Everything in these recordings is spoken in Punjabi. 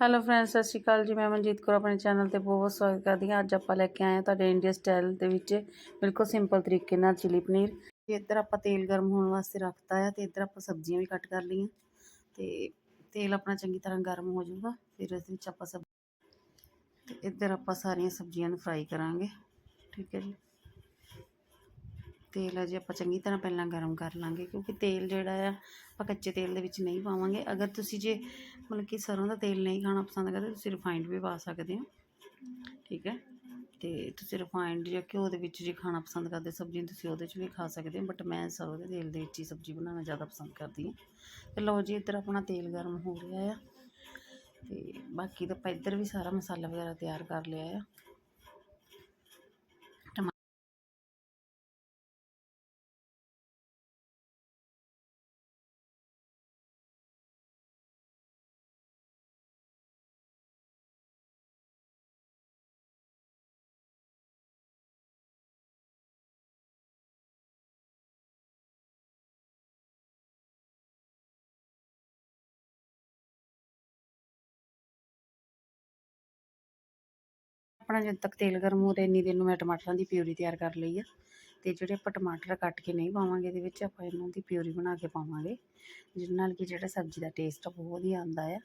ਹੈਲੋ ਫਰੈਂਡਸ ਸਤਿ ਸ਼੍ਰੀ ਅਕਾਲ ਜੀ। ਮੈਂ ਮਨਜੀਤ ਕੌਰ, ਆਪਣੇ ਚੈਨਲ ਤੇ ਬਹੁਤ ਬਹੁਤ ਸਵਾਗਤ ਕਰਦੀ ਹਾਂ। ਅੱਜ ਆਪਾਂ ਲੈ ਕੇ ਆਏ ਹਾਂ ਤੁਹਾਡੇ ਇੰਡੀਆ ਸਟਾਈਲ ਦੇ ਵਿੱਚ ਬਿਲਕੁਲ ਸਿੰਪਲ ਤਰੀਕੇ ਨਾਲ ਚਿਲੀ ਪਨੀਰ। ਤੇ ਇੱਧਰ ਆਪਾਂ ਤੇਲ ਗਰਮ ਹੋਣ ਵਾਸਤੇ ਰੱਖਤਾ ਹੈ ਤੇ ਇੱਧਰ ਆਪਾਂ ਸਬਜ਼ੀਆਂ ਵੀ ਕੱਟ ਕਰ ਲਈਆਂ। ਤੇ ਤੇਲ ਆਪਣਾ ਚੰਗੀ ਤਰ੍ਹਾਂ ਗਰਮ ਹੋ ਜਾਊਗਾ, ਫਿਰ ਇਸ ਵਿੱਚ ਆਪਾਂ ਸਬ ਤੇ ਇੱਧਰ ਆਪਾਂ ਸਾਰੀਆਂ ਸਬਜ਼ੀਆਂ ਨੂੰ ਫਰਾਈ ਕਰਾਂਗੇ। ਠੀਕ ਹੈ ਜੀ। ਤੇਲ ਅਜੇ ਆਪਾਂ ਚੰਗੀ ਤਰ੍ਹਾਂ ਪਹਿਲਾਂ ਗਰਮ ਕਰ ਲਾਂਗੇ, ਕਿਉਂਕਿ ਤੇਲ ਜਿਹੜਾ ਆ, ਆਪਾਂ ਕੱਚੇ ਤੇਲ ਦੇ ਵਿੱਚ ਨਹੀਂ ਪਾਵਾਂਗੇ। ਅਗਰ ਤੁਸੀਂ ਜੇ ਮਤਲਬ ਕਿ ਸਰੋਂ ਦਾ ਤੇਲ ਨਹੀਂ ਖਾਣਾ ਪਸੰਦ ਕਰਦੇ, ਤੁਸੀਂ ਰਿਫਾਈਨਡ ਵੀ ਪਾ ਸਕਦੇ ਹੋ। ਠੀਕ ਹੈ? ਤੇ ਤੁਸੀਂ ਰਿਫਾਈਨਡ ਜਾਂ ਘਿਓ ਦੇ ਵਿੱਚ ਜੇ ਖਾਣਾ ਪਸੰਦ ਕਰਦੇ ਸਬਜ਼ੀ, ਤੁਸੀਂ ਉਹਦੇ 'ਚ ਵੀ ਖਾ ਸਕਦੇ ਹੋ। ਬਟ ਮੈਂ ਸਰੋਂ ਦੇ ਤੇਲ ਦੇ ਵਿੱਚ ਹੀ ਸਬਜ਼ੀ ਬਣਾਉਣਾ ਜ਼ਿਆਦਾ ਪਸੰਦ ਕਰਦੀ ਹਾਂ। ਤੇ ਲਓ ਜੀ, ਇੱਧਰ ਆਪਣਾ ਤੇਲ ਗਰਮ ਹੋ ਗਿਆ ਆ। ਤੇ ਬਾਕੀ ਤਾਂ ਆਪਾਂ ਇੱਧਰ ਵੀ ਸਾਰਾ ਮਸਾਲਾ ਵਗੈਰਾ ਤਿਆਰ ਕਰ ਲਿਆ ਆ। ਆਪਣਾ ਜਦ ਤੱਕ ਤੇਲ ਗਰਮ ਹੋ ਰਿਹਾ ਇੰਨੀ ਦੇਰ ਨੂੰ ਮੈਂ ਟਮਾਟਰਾਂ ਦੀ ਪਿਊਰੀ ਤਿਆਰ ਕਰ ਲਈ ਆ। ਤੇ ਜਿਹੜੇ ਆਪਾਂ ਟਮਾਟਰ ਕੱਟ ਕੇ ਨਹੀਂ ਪਾਵਾਂਗੇ ਇਹਦੇ ਵਿੱਚ, ਆਪਾਂ ਇਹਨਾਂ ਦੀ ਪਿਊਰੀ ਬਣਾ ਕੇ ਪਾਵਾਂਗੇ। ਜਿਹਦੇ ਨਾਲ ਕਿ ਜਿਹੜਾ ਸਬਜ਼ੀ ਦਾ ਟੇਸਟ ਬਹੁਤ ਵਧੀਆ ਆਉਂਦਾ ਆ।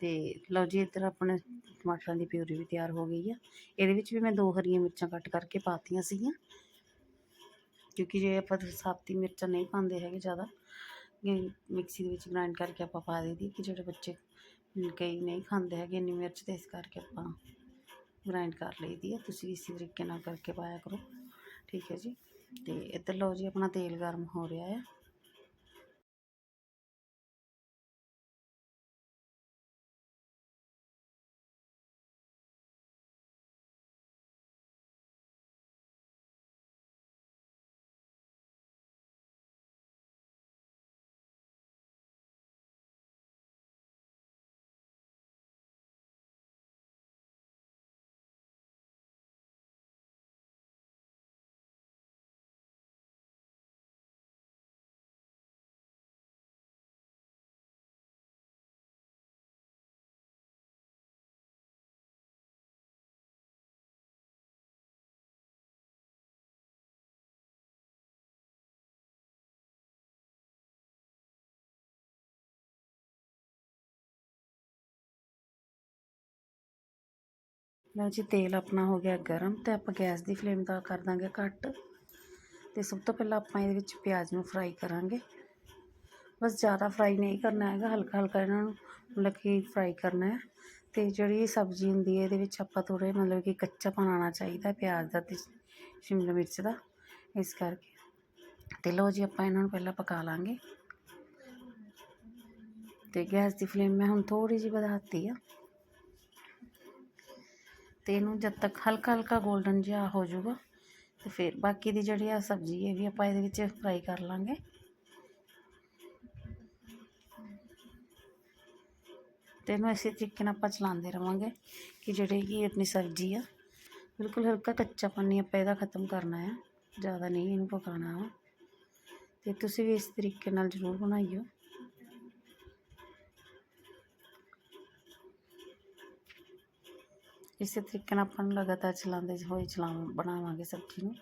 ਤੇ ਲਓ ਜੀ, ਇੱਧਰ ਆਪਣੇ ਟਮਾਟਰਾਂ ਦੀ ਪਿਊਰੀ ਵੀ ਤਿਆਰ ਹੋ ਗਈ ਆ। ਇਹਦੇ ਵਿੱਚ ਵੀ ਮੈਂ ਦੋ ਹਰੀਆਂ ਮਿਰਚਾਂ ਕੱਟ ਕਰਕੇ ਪਾਤੀਆਂ ਸੀਗੀਆਂ। ਕਿਉਂਕਿ ਜੇ ਆਪਾਂ ਸਾਬਤੀ ਮਿਰਚਾਂ ਨਹੀਂ ਪਾਉਂਦੇ ਹੈਗੇ ਜ਼ਿਆਦਾ ਮਿਕਸੀ ਦੇ ਵਿੱਚ ਗ੍ਰਾਈਂਡ ਕਰਕੇ ਆਪਾਂ ਪਾ ਦੇਦੀ ਕਿ ਜਿਹੜੇ ਬੱਚੇ ਕਈ ਨਹੀਂ ਖਾਂਦੇ ਹੈਗੇ ਇੰਨੀ ਮਿਰਚ, ਤੇ ਇਸ ਕਰਕੇ ਆਪਾਂ ਗ੍ਰਾਈਂਡ ਕਰ ਲਈਦੀ ਹੈ ਤੁਸੀਂ ਇਸੇ ਤਰੀਕੇ ਨਾਲ ਕਰਕੇ ਪਾਇਆ ਕਰੋ। ਠੀਕ ਹੈ ਜੀ? ਅਤੇ ਇੱਧਰ ਲਓ ਜੀ, ਆਪਣਾ ਤੇਲ ਗਰਮ ਹੋ ਰਿਹਾ ਹੈ ਲਓ ਜੀ, ਤੇਲ ਆਪਣਾ ਹੋ ਗਿਆ ਗਰਮ ਤੇ ਆਪਾਂ ਗੈਸ ਦੀ ਫਲੇਮ ਦਾ ਕਰ ਦਾਂਗੇ ਘੱਟ ਤੇ ਸਭ ਤੋਂ ਪਹਿਲਾਂ ਆਪਾਂ ਇਹਦੇ ਵਿੱਚ ਪਿਆਜ਼ ਨੂੰ ਫਰਾਈ ਕਰਾਂਗੇ। ਬਸ ਜ਼ਿਆਦਾ ਫਰਾਈ ਨਹੀਂ ਕਰਨਾ ਹੈਗਾ, ਹਲਕਾ ਹਲਕਾ ਇਹਨਾਂ ਨੂੰ ਮਤਲਬ ਕਿ ਫਰਾਈ ਕਰਨਾ ਹੈ। ਤੇ ਜਿਹੜੀ ਸਬਜ਼ੀ ਹੁੰਦੀ ਹੈ, ਇਹਦੇ ਵਿੱਚ ਆਪਾਂ ਥੋੜੇ ਮਤਲਬ ਕਿ ਕੱਚਾ ਆਉਣਾ ਚਾਹੀਦਾ ਪਿਆਜ਼ ਦਾ ਤੇ ਸ਼ਿਮਲਾ ਮਿਰਚ ਦਾ, ਇਸ ਕਰਕੇ। ਤੇ ਲਓ ਜੀ, ਆਪਾਂ ਇਹਨਾਂ ਨੂੰ ਪਹਿਲਾਂ ਪਕਾ ਲਾਂਗੇ। ਤੇ ਗੈਸ ਦੀ ਫਲੇਮ ਮੈਂ ਹੁਣ ਥੋੜੀ ਜਿਹੀ ਵਧਾਤੀ ਆ। ਤੇ ਇਹਨੂੰ ਜਦ ਤੱਕ ਹਲਕਾ ਹਲਕਾ 골ਡਨ ਜਿਹਾ ਹੋ ਜਾਊਗਾ, ਤੇ ਫਿਰ ਬਾਕੀ ਦੀ ਜਿਹੜੀ ਆ ਸਬਜ਼ੀ, ਇਹ ਵੀ ਆਪਾਂ ਇਹਦੇ ਵਿੱਚ ਫਰਾਈ ਕਰ ਲਾਂਗੇ। ਤੇ ਇਹਨੂੰ ਇਸੇ ਤਰੀਕੇ ਨਾਲ ਆਪਾਂ ਚਲਾਉਂਦੇ ਰਵਾਂਗੇ ਕਿ ਜਿਹੜੀ ਕਿ ਆਪਣੀ ਸਬਜ਼ੀ ਆ, ਬਿਲਕੁਲ ਹਲਕਾ ਕੱਚਾ ਪਾਣੀ ਆਪਾਂ ਇਹਦਾ ਖਤਮ ਕਰਨਾ ਹੈ ਜ਼ਿਆਦਾ ਨਹੀਂ ਇਹਨੂੰ ਪਕਾਉਣਾ ਤੇ ਤੁਸੀਂ ਵੀ ਇਸ ਤਰੀਕੇ ਨਾਲ ਜ਼ਰੂਰ ਬਣਾਈਓ। ਇਸੇ ਤਰੀਕੇ ਨਾਲ ਆਪਾਂ ਨੂੰ ਲਗਾਤਾਰ ਚਲਾਉਂਦੇ ਹੋਏ ਚਲਾ ਬਣਾਵਾਂਗੇ ਸਬਜ਼ੀ ਨੂੰ।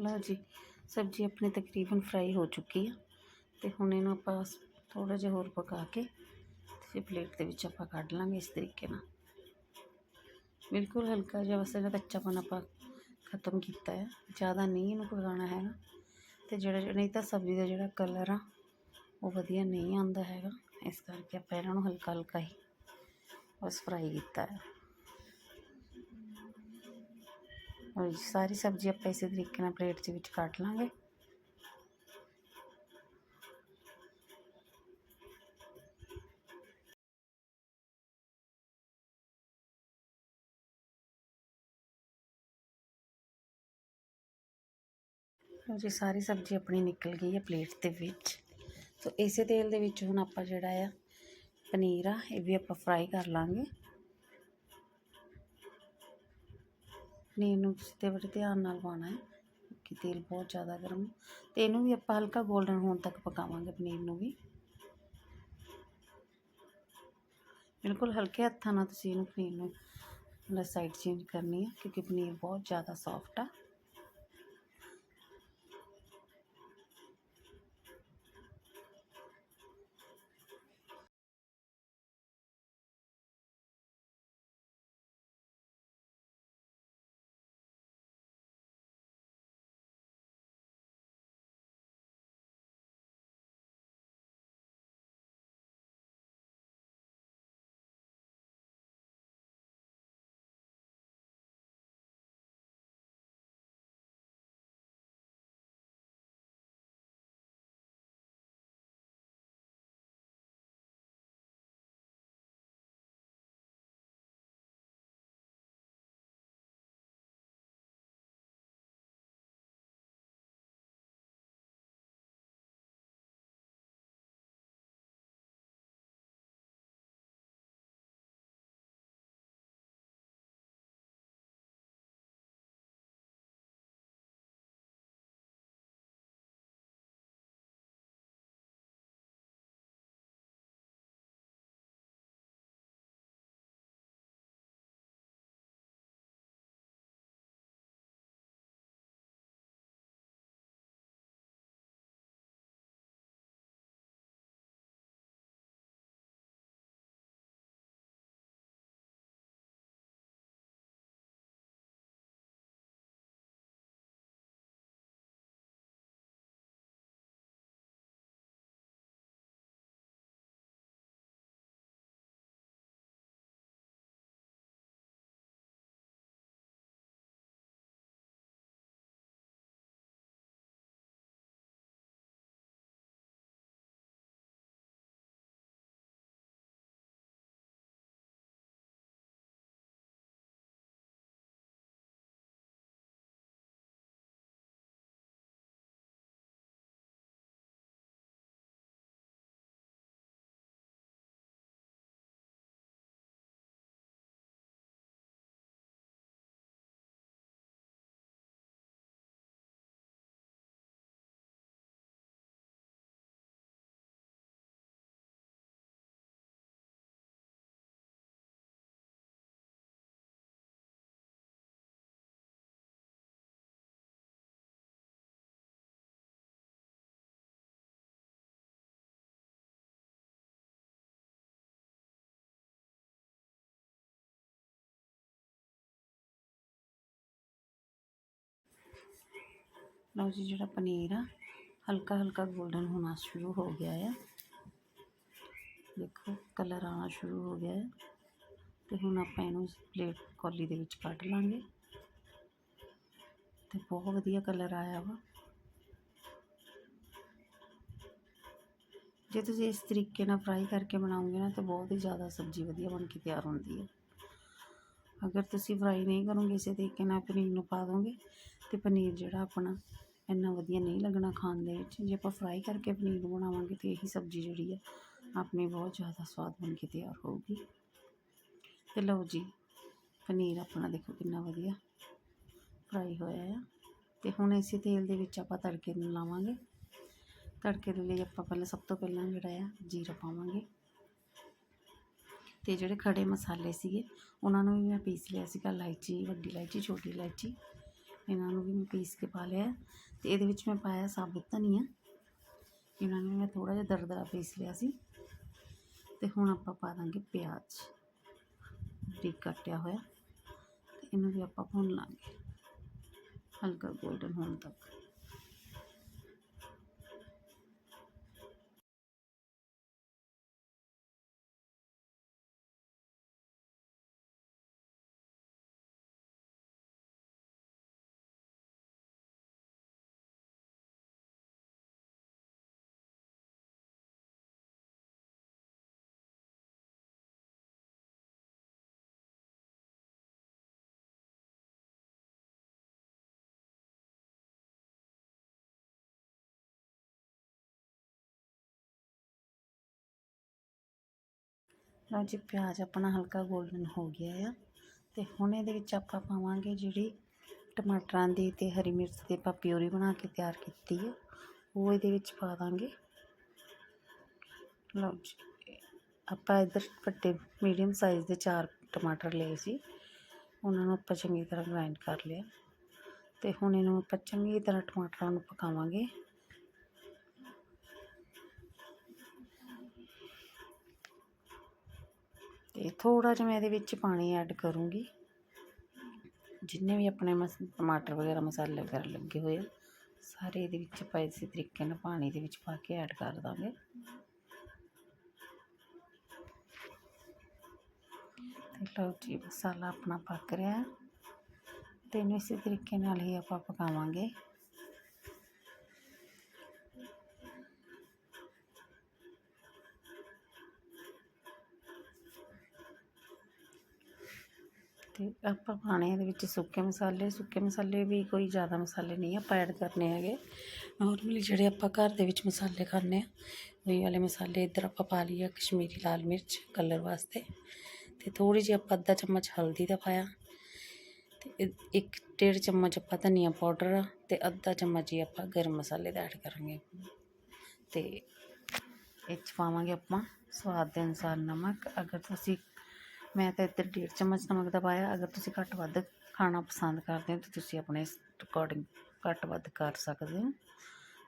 ਲਓ ਜੀ, ਸਬਜ਼ੀ ਆਪਣੀ ਤਕਰੀਬਨ ਫਰਾਈ ਹੋ ਚੁੱਕੀ ਆ। ਤੇ ਹੁਣ ਇਹਨੂੰ ਆਪਾਂ ਥੋੜਾ ਜਿਹਾ ਹੋਰ ਪਕਾ ਕੇ ਤੇ ਪਲੇਟ ਦੇ ਵਿੱਚ ਆਪਾਂ ਕੱਢ ਲਾਂਗੇ ਇਸ ਤਰੀਕੇ ਨਾਲ। ਬਿਲਕੁਲ ਹਲਕਾ ਜਿਹਾ, ਬਸ ਇਹਦਾ ਕੱਚਾਪਨ ਆਪਾਂ ਖਤਮ ਕੀਤਾ ਹੈ ਜ਼ਿਆਦਾ ਨਹੀਂ ਇਹਨੂੰ ਪਕਾਉਣਾ ਹੈਗਾ। ਤੇ ਜਿਹੜਾ, ਨਹੀਂ ਤਾਂ ਸਬਜ਼ੀ ਦਾ ਜਿਹੜਾ ਕਲਰ ਆ, ਉਹ ਵਧੀਆ ਨਹੀਂ ਆਉਂਦਾ ਹੈਗਾ। ਇਸ ਕਰਕੇ ਆਪਾਂ ਇਹਨਾਂ ਨੂੰ ਹਲਕਾ ਹਲਕਾ ਹੀ ਬਸ ਫਰਾਈ ਕੀਤਾ ਹੈ सारी सब्ज़ी आप इस तरीके प्लेट के बच्चे कट लाँगे। जी सारी सब्ज़ी अपनी निकल गई है प्लेट के बच्च तो इसे तेल के हम आप जोड़ा है पनीर आ भी आप फ्राई कर लाँगे ਪਨੀਰ ਨੂੰ ਤੁਸੀਂ ਤੇ ਬੜੇ ਧਿਆਨ ਨਾਲ ਪਾਉਣਾ ਹੈ, ਕਿ ਤੇਲ ਬਹੁਤ ਜ਼ਿਆਦਾ ਗਰਮ ਹੈ। ਤੇ ਇਹਨੂੰ ਵੀ ਆਪਾਂ ਹਲਕਾ 골ਡਨ ਹੋਣ ਤੱਕ ਪਕਾਵਾਂਗੇ ਪਨੀਰ ਨੂੰ ਵੀ। ਬਿਲਕੁਲ ਹਲਕੇ ਹੱਥਾਂ ਨਾਲ ਤੁਸੀਂ ਇਹਨੂੰ ਪਨੀਰ ਨੂੰ ਲੈ ਸਾਈਡ ਚੇਂਜ ਕਰਨੀ ਹੈ, ਕਿਉਂਕਿ ਪਨੀਰ ਬਹੁਤ ਜ਼ਿਆਦਾ ਸੌਫਟ ਆ। ਲਓ ਜੀ, ਜਿਹੜਾ ਪਨੀਰ ਆ, ਹਲਕਾ ਹਲਕਾ 골ਡਨ ਹੋਣਾ ਸ਼ੁਰੂ ਹੋ ਗਿਆ ਆ। ਦੇਖੋ, ਕਲਰ ਆਉਣਾ ਸ਼ੁਰੂ ਹੋ ਗਿਆ ਹੈ ਤੇ ਹੁਣ ਆਪਾਂ ਇਹਨੂੰ ਪਲੇਟ ਕੌਲੀ ਦੇ ਵਿੱਚ ਕੱਢ ਲਾਂਗੇ। ਤੇ ਬਹੁਤ ਵਧੀਆ ਕਲਰ ਆਇਆ ਵਾ। ਜੇ ਤੁਸੀਂ ਇਸ ਤਰੀਕੇ ਨਾਲ ਫਰਾਈ ਕਰਕੇ ਬਣਾਉਂਗੇ ਨਾ, ਤਾਂ ਬਹੁਤ ਹੀ ਜ਼ਿਆਦਾ ਸਬਜ਼ੀ ਵਧੀਆ ਬਣ ਕੇ ਤਿਆਰ ਹੁੰਦੀ ਹੈ ਅਗਰ ਤੁਸੀਂ ਫਰਾਈ ਨਹੀਂ ਕਰੋਗੇ, ਇਸੇ ਤਰੀਕੇ ਨਾਲ ਪਨੀਰ ਨੂੰ ਪਾ ਦੋਗੇ ਅਤੇ ਪਨੀਰ ਜਿਹੜਾ ਆਪਣਾ ਇੰਨਾ ਵਧੀਆ ਨਹੀਂ ਲੱਗਣਾ ਖਾਣ ਦੇ ਵਿੱਚ। ਜੇ ਆਪਾਂ ਫਰਾਈ ਕਰਕੇ ਪਨੀਰ ਨੂੰ ਬਣਾਵਾਂਗੇ ਤਾਂ ਇਹੀ ਸਬਜ਼ੀ ਜਿਹੜੀ ਹੈ ਆਪਣੀ ਬਹੁਤ ਜ਼ਿਆਦਾ ਸਵਾਦ ਬਣ ਕੇ ਤਿਆਰ ਹੋਊਗੀ। ਅਤੇ ਲਓ ਜੀ, ਪਨੀਰ ਆਪਣਾ ਦੇਖੋ ਕਿੰਨਾ ਵਧੀਆ ਫਰਾਈ ਹੋਇਆ ਆ। ਅਤੇ ਹੁਣ ਇਸੇ ਤੇਲ ਦੇ ਵਿੱਚ ਆਪਾਂ ਤੜਕੇ ਨੂੰ ਲਾਵਾਂਗੇ। ਤੜਕੇ ਦੇ ਲਈ ਆਪਾਂ ਪਹਿਲਾਂ ਸਭ ਤੋਂ ਪਹਿਲਾਂ ਜਿਹੜਾ ਆ, ਜੀਰਾ ਪਾਵਾਂਗੇ। ਤੇ ਜਿਹੜੇ ਖੜੇ ਮਸਾਲੇ ਸੀਗੇ, ਉਹਨਾਂ ਨੂੰ ਵੀ ਮੈਂ ਪੀਸ ਲਿਆ ਸੀਗਾ, ਇਲਾਇਚੀ, ਵੱਡੀ ਇਲਾਇਚੀ, ਛੋਟੀ ਇਲਾਇਚੀ। ਇਹਨਾਂ ਨੂੰ ਵੀ ਮੈਂ ਪੀਸ ਕੇ ਪਾ ਲਿਆ ਤੇ ਇਹਦੇ ਵਿੱਚ ਮੈਂ ਪਾਇਆ ਸਾਬਤ ਧਨੀਆ। ਇਹਨਾਂ ਨੂੰ ਮੈਂ ਥੋੜਾ ਜਿਹਾ ਦਰਦਰਾ ਪੀਸ ਲਿਆ ਸੀ। ਤੇ ਹੁਣ ਆਪਾਂ ਪਾ ਦਾਂਗੇ ਪਿਆਜ਼। ਬਰੀਕ ਕੱਟਿਆ ਹੋਇਆ। ਤੇ ਇਹਨੂੰ ਵੀ ਆਪਾਂ ਭੁੰਨ ਲਾਂਗੇ। ਹਲਕਾ 골ਡਨ ਹੋਣ ਤੱਕ। ਲਓ ਜੀ, ਪਿਆਜ਼ ਆਪਣਾ ਹਲਕਾ 골ਡਨ ਹੋ ਗਿਆ ਆ। ਤੇ ਹੁਣ ਇਹਦੇ ਵਿੱਚ ਆਪਾਂ ਪਾਵਾਂਗੇ ਜਿਹੜੀ ਟਮਾਟਰਾਂ ਦੀ ਤੇ ਹਰੀ ਮਿਰਚ ਦੀ ਆਪਾਂ ਪਿਊਰੀ ਬਣਾ ਕੇ ਤਿਆਰ ਕੀਤੀ ਹੈ ਉਹ ਇਹਦੇ ਵਿੱਚ ਪਾ ਦਾਂਗੇ। ਲਓ ਜੀ, ਆਪਾਂ ਇੱਧਰ ਵੱਡੇ ਮੀਡੀਅਮ ਸਾਈਜ਼ ਦੇ ਚਾਰ ਟਮਾਟਰ ਲਏ ਸੀ। ਉਹਨਾਂ ਨੂੰ ਆਪਾਂ ਚੰਗੀ ਤਰ੍ਹਾਂ ਗ੍ਰਾਈਂਡ ਕਰ ਲਿਆ। ਤੇ ਹੁਣ ਇਹਨੂੰ ਆਪਾਂ ਚੰਗੀ ਤਰ੍ਹਾਂ ਟਮਾਟਰਾਂ ਨੂੰ ਪਕਾਵਾਂਗੇ। ਅਤੇ ਥੋੜ੍ਹਾ ਜਿਹਾ ਮੈਂ ਇਹਦੇ ਵਿੱਚ ਪਾਣੀ ਐਡ ਕਰੂੰਗੀ। ਜਿੰਨੇ ਵੀ ਆਪਣੇ ਮਸ, ਟਮਾਟਰ ਵਗੈਰਾ ਮਸਾਲੇ ਵਗੈਰਾ ਲੱਗੇ ਹੋਏ ਆ, ਸਾਰੇ ਇਹਦੇ ਵਿੱਚ ਆਪਾਂ ਇਸੇ ਤਰੀਕੇ ਨਾਲ ਪਾਣੀ ਦੇ ਵਿੱਚ ਪਾ ਕੇ ਐਡ ਕਰ ਦਾਂਗੇ। ਤੇ ਲਓ ਜੀ, ਮਸਾਲਾ ਆਪਣਾ ਪੱਕ ਰਿਹਾ। ਹੈ ਤੇ ਇਹਨੂੰ ਇਸੇ ਤਰੀਕੇ ਨਾਲ ਹੀ ਆਪਾਂ ਪਕਾਵਾਂਗੇ। ਅਤੇ ਆਪਾਂ ਪਾਣੇ ਇਹਦੇ ਵਿੱਚ ਸੁੱਕੇ ਮਸਾਲੇ ਸੁੱਕੇ ਮਸਾਲੇ ਵੀ ਕੋਈ ਜ਼ਿਆਦਾ ਮਸਾਲੇ ਨਹੀਂ ਆਪਾਂ ਐਡ ਕਰਨੇ ਹੈਗੇ। ਨੋਰਮਲੀ ਜਿਹੜੇ ਆਪਾਂ ਘਰ ਦੇ ਵਿੱਚ ਮਸਾਲੇ ਖਾਂਦੇ ਹਾਂ, ਉਹੀ ਵਾਲੇ ਮਸਾਲੇ ਇੱਧਰ ਆਪਾਂ ਪਾ ਲਈਏ, ਕਸ਼ਮੀਰੀ ਲਾਲ ਮਿਰਚ ਕਲਰ ਵਾਸਤੇ। ਅਤੇ ਥੋੜ੍ਹੀ ਜਿਹੀ ਆਪਾਂ ਅੱਧਾ ਚਮਚ ਹਲਦੀ ਦਾ ਪਾਇਆ। ਅਤੇ ਇੱਕ ਡੇਢ ਚਮਚ ਆਪਾਂ ਧਨੀਆ ਪਾਊਡਰ ਅਤੇ ਅੱਧਾ ਚਮਚ ਹੀ ਆਪਾਂ ਗਰਮ ਮਸਾਲੇ ਦਾ ਐਡ ਕਰਾਂਗੇ। ਅਤੇ ਇਹ 'ਚ ਪਾਵਾਂਗੇ ਆਪਾਂ ਸਵਾਦ ਦੇ ਅਨੁਸਾਰ ਨਮਕ। ਅਗਰ ਤੁਸੀਂ ਮੈਂ ਤਾਂ ਇੱਧਰ ਡੇਢ ਚਮਚ ਨਮਕ ਦਾ ਪਾਇਆ। ਅਗਰ ਤੁਸੀਂ ਘੱਟ ਵੱਧ ਖਾਣਾ ਪਸੰਦ ਕਰਦੇ ਹੋ, ਤਾਂ ਤੁਸੀਂ ਆਪਣੇ ਅਕੋਰਡਿੰਗ ਘੱਟ ਵੱਧ ਕਰ ਸਕਦੇ ਹੋ।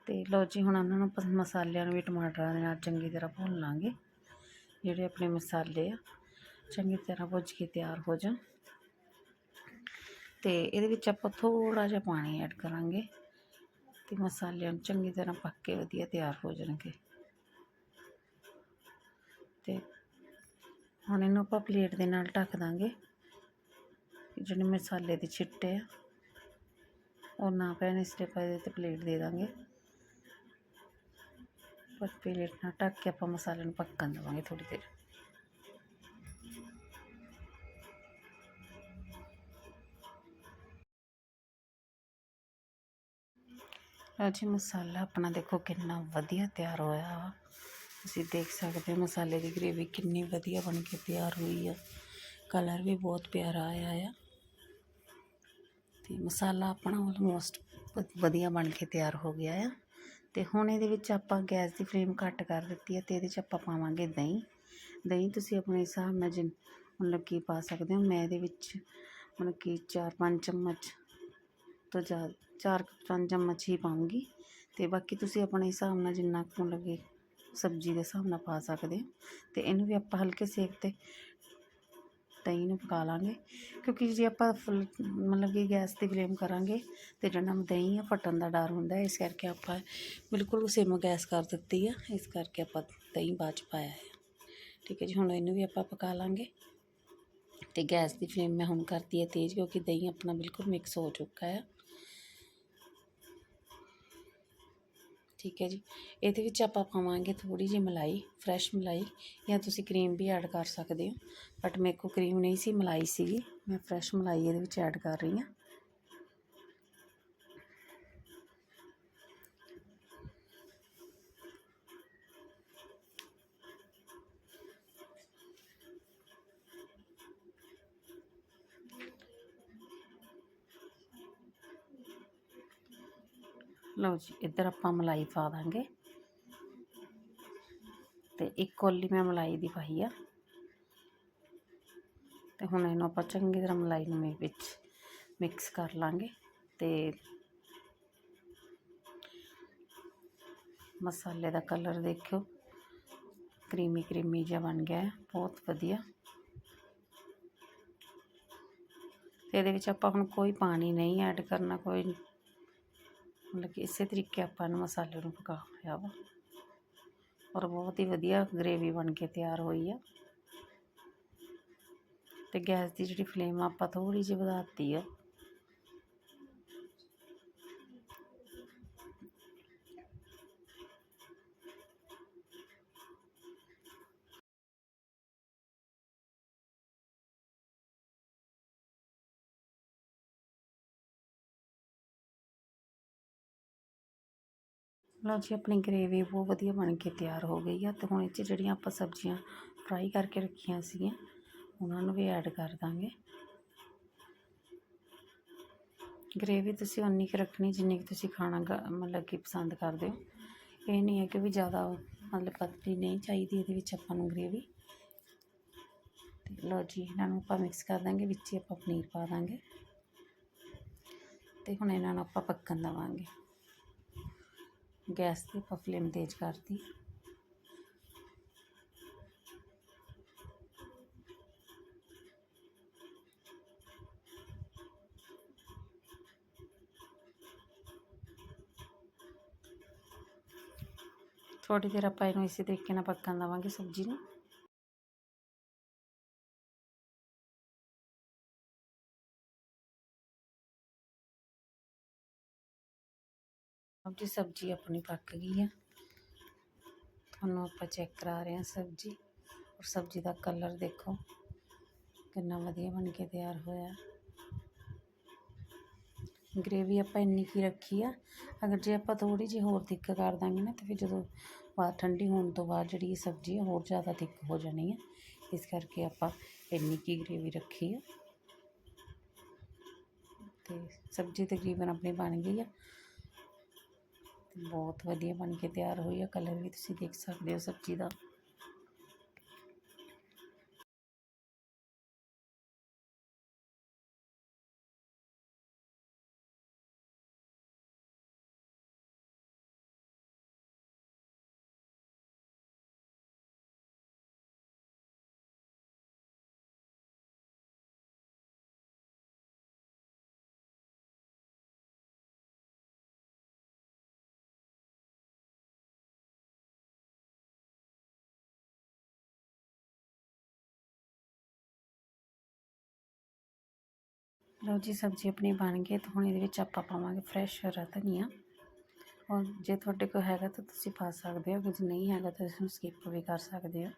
ਤੇ ਲਓ ਜੀ, ਹੁਣ ਉਹਨਾਂ ਨੂੰ ਮਸਾਲਿਆਂ ਨੂੰ ਵੀ ਟਮਾਟਰਾਂ ਦੇ ਨਾਲ ਚੰਗੀ ਤਰ੍ਹਾਂ ਭੁੰਨ ਲਾਂਗੇ, ਜਿਹੜੇ ਆਪਣੇ ਮਸਾਲੇ ਆ। ਚੰਗੀ ਤਰ੍ਹਾਂ ਭੁੱਜ ਕੇ ਤਿਆਰ ਹੋ ਜਾਣ। ਤੇ ਇਹਦੇ ਵਿੱਚ ਆਪਾਂ ਥੋੜਾ ਜਿਹਾ ਪਾਣੀ ਐਡ ਕਰਾਂਗੇ ਤੇ ਮਸਾਲਿਆਂ ਨੂੰ ਚੰਗੀ ਤਰ੍ਹਾਂ ਪੱਕ ਕੇ ਵਧੀਆ ਤਿਆਰ ਹੋ ਜਾਣਗੇ। ਤੇ ਹੁਣ ਇਹਨੂੰ ਆਪਾਂ ਪਲੇਟ ਦੇ ਨਾਲ ਢੱਕ ਦਾਂਗੇ। ਜਿਹੜੇ ਮਸਾਲੇ ਦੇ ਛਿੱਟੇ ਆ, ਉਹ ਨਾ ਪੈਣ ਇਸ ਲਈ ਆਪਾਂ ਇਹਦੇ ਤੇ ਪਲੇਟ ਦੇ ਦਾਂਗੇ। ਪਰ ਪਲੇਟ ਨਾਲ ਢੱਕ ਕੇ ਆਪਾਂ ਮਸਾਲੇ ਨੂੰ ਪੱਕਣ ਦੇਵਾਂਗੇ ਥੋੜੀ ਦੇਰ। ਲਓ ਜੀ, ਮਸਾਲਾ ਆਪਣਾ ਦੇਖੋ ਕਿੰਨਾ ਵਧੀਆ ਤਿਆਰ ਹੋਇਆ ਵਾ। ਤੁਸੀਂ ਦੇਖ ਸਕਦੇ ਹੋ ਮਸਾਲੇ ਦੀ ਗ੍ਰੇਵੀ ਕਿੰਨੀ ਵਧੀਆ ਬਣ ਕੇ ਤਿਆਰ ਹੋਈ ਆ। ਕਲਰ ਵੀ ਬਹੁਤ ਪਿਆਰਾ ਆਇਆ ਆ। ਤੇ ਮਸਾਲਾ ਆਪਣਾ ਆਲਮੋਸਟ ਵਧੀਆ ਬਣ ਕੇ ਤਿਆਰ ਹੋ ਗਿਆ ਆ। ਤੇ ਹੁਣ ਇਹਦੇ ਵਿੱਚ ਆਪਾਂ ਗੈਸ ਦੀ ਫਲੇਮ ਘੱਟ ਕਰ ਦਿੱਤੀ ਹੈ ਤੇ ਇਹਦੇ 'ਚ ਆਪਾਂ ਪਾਵਾਂਗੇ ਦਹੀਂ। ਦਹੀਂ ਤੁਸੀਂ ਆਪਣੇ ਹਿਸਾਬ ਨਾਲ ਜਿੰਨ ਮਤਲਬ ਕਿ ਪਾ ਸਕਦੇ ਹੋ। ਮੈਂ ਇਹਦੇ ਵਿੱਚ ਮਤਲਬ ਕਿ 4-5 ਚਮਚ ਤੋਂ ਜ਼ਿਆਦਾ ਚਾਰ ਪੰਜ ਚਮਚ ਹੀ ਪਾਉਂਗੀ ਤੇ ਬਾਕੀ ਤੁਸੀਂ ਆਪਣੇ ਹਿਸਾਬ ਨਾਲ ਜਿੰਨਾ ਕੁ ਮਤਲਬ ਕਿ ਸਬਜ਼ੀ ਦੇ ਹਿਸਾਬ ਨਾਲ ਪਾ ਸਕਦੇ ਹਾਂ ਤੇ ਇਹਨੂੰ ਵੀ ਆਪਾਂ ਹਲਕੇ ਸੇਕ ਤੇ ਦਹੀਂ ਨੂੰ ਪਕਾ ਲਾਂਗੇ ਕਿਉਂਕਿ ਜੇ ਆਪਾਂ ਫੁੱਲ ਮਤਲਬ ਕਿ ਗੈਸ ਦੀ ਫਲੇਮ ਕਰਾਂਗੇ ਤੇ ਜਿਹੜਾ ਦਹੀਂ ਆ, ਫਟਣ ਦਾ ਡਰ ਹੁੰਦਾ ਇਸ ਕਰਕੇ ਆਪਾਂ ਬਿਲਕੁਲ ਸਿਮ ਗੈਸ ਕਰ ਦਿੱਤੀ ਆ, ਇਸ ਕਰਕੇ ਆਪਾਂ ਦਹੀਂ ਬਾਅਦ ਚ ਪਾਇਆ ਹੈ। ਠੀਕ ਹੈ ਜੀ, ਹੁਣ ਇਹਨੂੰ ਵੀ ਆਪਾਂ ਪਕਾ ਲਾਂਗੇ ਤੇ ਗੈਸ ਦੀ ਫਲੇਮ ਮੈਂ ਹੁਣ ਕਰਤੀ ਹੈ ਤੇਜ਼ ਕਿਉਂਕਿ ਦਹੀਂ ਆਪਣਾ ਬਿਲਕੁਲ ਮਿਕਸ ਹੋ ਚੁੱਕਾ ਹੈ। ਠੀਕ ਹੈ ਜੀ। ਇਹਦੇ ਵਿੱਚ ਆਪਾਂ ਪਾਵਾਂਗੇ ਥੋੜੀ ਜਿਹੀ ਮਲਾਈ ਫਰੈਸ਼ ਮਲਾਈ ਜਾਂ ਤੁਸੀਂ ਕਰੀਮ ਵੀ ਐਡ ਕਰ ਸਕਦੇ ਹੋ। ਬਟ ਮੇਰੇ ਕੋਲ ਕਰੀਮ ਨਹੀਂ ਸੀ, ਮਲਾਈ ਸੀਗੀ। ਮੈਂ ਫਰੈਸ਼ ਮਲਾਈ ਇਹਦੇ ਵਿੱਚ ਐਡ ਕਰ ਰਹੀ ਹਾਂ। ਲਓ ਜੀ, ਇੱਧਰ ਆਪਾਂ ਮਲਾਈ ਪਾ ਦਾਂਗੇ। ਤੇ ਇੱਕ ਕੋਲੀ ਮੈਂ ਮਲਾਈ ਦੀ ਪਾਈ ਆ। ਤੇ ਹੁਣ ਇਹਨੂੰ ਆਪਾਂ ਚੰਗੀ ਤਰ੍ਹਾਂ ਮਲਾਈ ਨੂੰ ਵਿੱਚ ਮਿਕਸ ਕਰ ਲਾਂਗੇ। ਤੇ ਮਸਾਲੇ ਦਾ ਕਲਰ ਦੇਖਿਓ। ਕਰੀਮੀ ਕਰੀਮੀ ਜਿਹਾ ਬਣ ਗਿਆ ਬਹੁਤ ਵਧੀਆ। ਤੇ ਇਹਦੇ ਵਿੱਚ ਆਪਾਂ ਹੁਣ ਕੋਈ ਪਾਣੀ ਨਹੀਂ ਐਡ ਕਰਨਾ, ਕੋਈ ਮਤਲਬ ਕਿ ਇਸੇ ਤਰੀਕੇ ਆਪਾਂ ਨੂੰ ਮਸਾਲੇ ਨੂੰ ਪਕਾ ਲਿਆ ਵਾ। ਔਰ ਬਹੁਤ ਹੀ ਵਧੀਆ ਗ੍ਰੇਵੀ ਬਣ ਕੇ ਤਿਆਰ ਹੋਈ ਆ। ਤੇ ਗੈਸ ਦੀ ਜਿਹੜੀ ਫਲੇਮ ਆਪਾਂ ਥੋੜੀ ਜਿਹੀ ਵਧਾਤੀ ਆ। ਲਓ ਜੀ, ਆਪਣੀ ਗ੍ਰੇਵੀ ਬਹੁਤ ਵਧੀਆ ਬਣ ਕੇ ਤਿਆਰ ਹੋ ਗਈ ਆ ਤੇ ਹੁਣ ਇਹ 'ਚ ਜਿਹੜੀਆਂ ਆਪਾਂ ਸਬਜ਼ੀਆਂ ਫਰਾਈ ਕਰਕੇ ਰੱਖੀਆਂ ਸੀਗੀਆਂ, ਉਹਨਾਂ ਨੂੰ ਵੀ ਐਡ ਕਰ ਦਾਂਗੇ। ਗ੍ਰੇਵੀ ਤੁਸੀਂ ਉਨੀ ਕੁ ਰੱਖਣੀ ਜਿੰਨੀ ਕੁ ਤੁਸੀਂ ਖਾਣਾ ਗ- ਮਤਲਬ ਕਿ ਪਸੰਦ ਕਰਦੇ ਹੋ। ਇਹ ਨਹੀਂ ਹੈ ਕਿ ਵੀ ਜ਼ਿਆਦਾ ਮਤਲਬ ਪਤਲੀ ਨਹੀਂ ਚਾਹੀਦੀ, ਇਹਦੇ ਵਿੱਚ ਆਪਾਂ ਨੂੰ ਗ੍ਰੇਵੀ ਤੇ ਲਓ ਜੀ, ਇਹਨਾਂ ਨੂੰ ਆਪਾਂ ਮਿਕਸ ਕਰ ਦਾਂਗੇ, ਵਿੱਚ ਹੀ ਆਪਾਂ ਪਨੀਰ ਪਾ ਦਾਂਗੇ। ਤੇ ਹੁਣ ਇਹਨਾਂ ਨੂੰ ਆਪਾਂ ਪੱਕਣ ਦੇਵਾਂਗੇ। ਗੈਸ ਦੀ ਆਪਾਂ ਫਲੇਮ ਤੇਜ਼ ਕਰਤੀ ਥੋੜੀ ਦੇਰ ਆਪਾਂ ਇਹਨੂੰ ਇਸੇ ਤਰੀਕੇ ਨਾਲ ਪੱਕਣ ਦੇਵਾਂਗੇ ਸਬਜ਼ੀ ਨੂੰ ਜੀ ਸਬਜ਼ੀ ਆਪਣੀ ਪੱਕ ਗਈ ਆ। ਤੁਹਾਨੂੰ ਆਪਾਂ ਚੈੱਕ ਕਰਾ ਰਹੇ ਹਾਂ ਸਬਜ਼ੀ। ਔਰ ਸਬਜ਼ੀ ਦਾ ਕਲਰ ਦੇਖੋ। ਕਿੰਨਾ ਵਧੀਆ ਬਣ ਕੇ ਤਿਆਰ ਹੋਇਆ। ਗ੍ਰੇਵੀ ਆਪਾਂ ਇੰਨੀ ਕੀ ਰੱਖੀ ਆ। ਅਗਰ ਜੇ ਆਪਾਂ ਥੋੜੀ ਜਿਹੀ ਹੋਰ ਤਿੱਕ ਕਰ ਦਾਂਗੇ ਨਾ, ਤਾਂ ਫਿਰ ਜਦੋਂ ਬਾਅਦ ਠੰਡੀ ਹੋਣ ਤੋਂ ਬਾਅਦ ਜਿਹੜੀ ਇਹ ਸਬਜ਼ੀ ਹੈ ਹੋਰ ਜ਼ਿਆਦਾ ਤਿੱਕ ਹੋ ਜਾਣੀ ਹੈ ਇਸ ਕਰਕੇ ਆਪਾਂ ਇੰਨੀ ਕੀ ਗ੍ਰੇਵੀ ਰੱਖੀ ਆ। ਤੇ ਸਬਜ਼ੀ ਤਕਰੀਬਨ ਆਪਣੀ ਬਣ ਗਈ ਆ। ਬਹੁਤ ਵਧੀਆ ਬਣ ਕੇ ਤਿਆਰ ਹੋਈ ਆ ਕਲਰ ਵੀ ਤੁਸੀਂ ਦੇਖ ਸਕਦੇ ਹੋ ਸਬਜ਼ੀ ਦਾ। ਲਓ ਜੀ, ਸਬਜ਼ੀ ਆਪਣੀ ਬਣ ਗਈ ਤਾਂ ਹੁਣ ਇਹਦੇ ਵਿੱਚ ਆਪਾਂ ਪਾਵਾਂਗੇ ਫਰੈਸ਼ ਹਰਾ ਧਨੀਆ। ਔਰ ਜੇ ਤੁਹਾਡੇ ਕੋਲ ਹੈਗਾ ਤਾਂ ਤੁਸੀਂ ਪਾ ਸਕਦੇ ਹੋ, ਜੇ ਨਹੀਂ ਹੈਗਾ ਤਾਂ ਇਸ ਨੂੰ ਸਕਿਪ ਵੀ ਕਰ ਸਕਦੇ ਹੋ।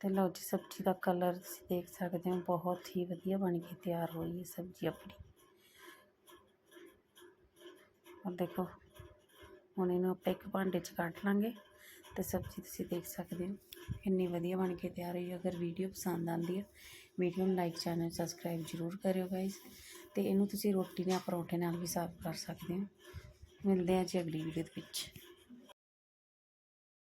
ਤੇ ਲਓ ਜੀ, ਸਬਜ਼ੀ ਦਾ ਕਲਰ ਤੁਸੀਂ ਦੇਖ ਸਕਦੇ ਹੋ, ਬਹੁਤ ਹੀ ਵਧੀਆ ਬਣ ਕੇ ਤਿਆਰ ਹੋਈ ਹੈ ਸਬਜ਼ੀ ਆਪਣੀ। ਔਰ ਦੇਖੋ, ਹੁਣ ਇਹਨੂੰ ਆਪਾਂ ਇੱਕ ਭਾਂਡੇ 'ਚ ਕੱਢ ਲਾਂਗੇ। ਤੇ ਸਬਜ਼ੀ ਤੁਸੀਂ ਦੇਖ ਸਕਦੇ ਹੋ। ਕਿੰਨੀ ਵਧੀਆ ਬਣ ਕੇ ਤਿਆਰ ਹੋਈ ਅਗਰ ਵੀਡੀਓ ਪਸੰਦ ਆਉਂਦੀ ਹੈ, ਵੀਡੀਓ ਨੂੰ ਲਾਈਕ ਚੈਨਲ ਸਬਸਕ੍ਰਾਈਬ ਜ਼ਰੂਰ ਕਰਿਓ ਗਾਇਸ ਤੇ ਇਹਨੂੰ ਤੁਸੀਂ ਰੋਟੀ ਜਾਂ ਪਰੌਂਠੇ ਨਾਲ ਵੀ ਸਰਵ ਕਰ ਸਕਦੇ ਹੋ। ਮਿਲਦੇ ਹਾਂ ਜੀ ਅਗਲੀ ਵੀਡੀਓ ਦੇ ਵਿੱਚ।